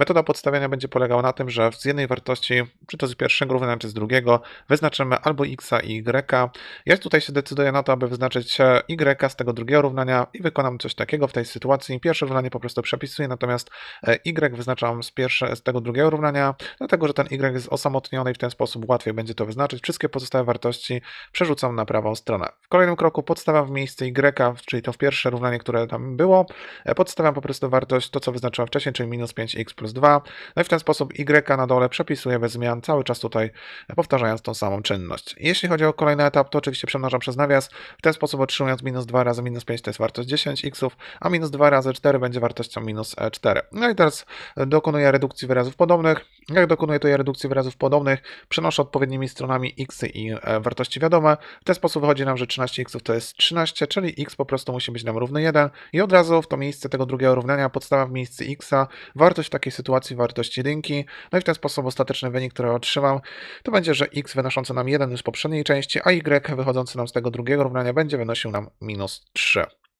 Metoda podstawiania będzie polegała na tym, że z jednej wartości, czy to z pierwszego równania, czy z drugiego, wyznaczymy albo x i y. Ja tutaj się decyduję na to, aby wyznaczyć y z tego drugiego równania i wykonam coś takiego w tej sytuacji. Pierwsze równanie po prostu przepisuję, natomiast e, y wyznaczam z, pierwsze, z tego drugiego równania, dlatego że ten y jest osamotniony i w ten sposób łatwiej będzie to wyznaczyć. Wszystkie pozostałe wartości przerzucam na prawą stronę. W kolejnym kroku podstawiam w miejsce y, czyli to w pierwsze równanie, które tam było, e, podstawiam po prostu wartość, to co wyznaczyłem wcześniej, czyli minus 5x plus 2. No i w ten sposób y na dole przepisuję bez zmian, cały czas tutaj powtarzając tą samą czynność. Jeśli chodzi o kolejny etap, to oczywiście przemnażam przez nawias, w ten sposób otrzymując minus 2 razy minus 5 to jest wartość 10x, a minus 2 razy 4 będzie wartością minus 4. No i teraz dokonuję redukcji wyrazów podobnych. Jak dokonuję tej redukcji wyrazów podobnych, przenoszę odpowiednimi stronami x i e, wartości wiadome. W ten sposób wychodzi nam, że 13x to jest 13, czyli x po prostu musi być nam równy 1 i od razu w to miejsce tego drugiego równania podstawa w miejsce x, wartość w takiej sytuacji wartość jedynki, no i w ten sposób ostateczny wynik, który otrzymam, to będzie, że x wynoszący nam 1 już z poprzedniej części, a y wychodzący nam z tego drugiego równania będzie wynosił nam minus 3.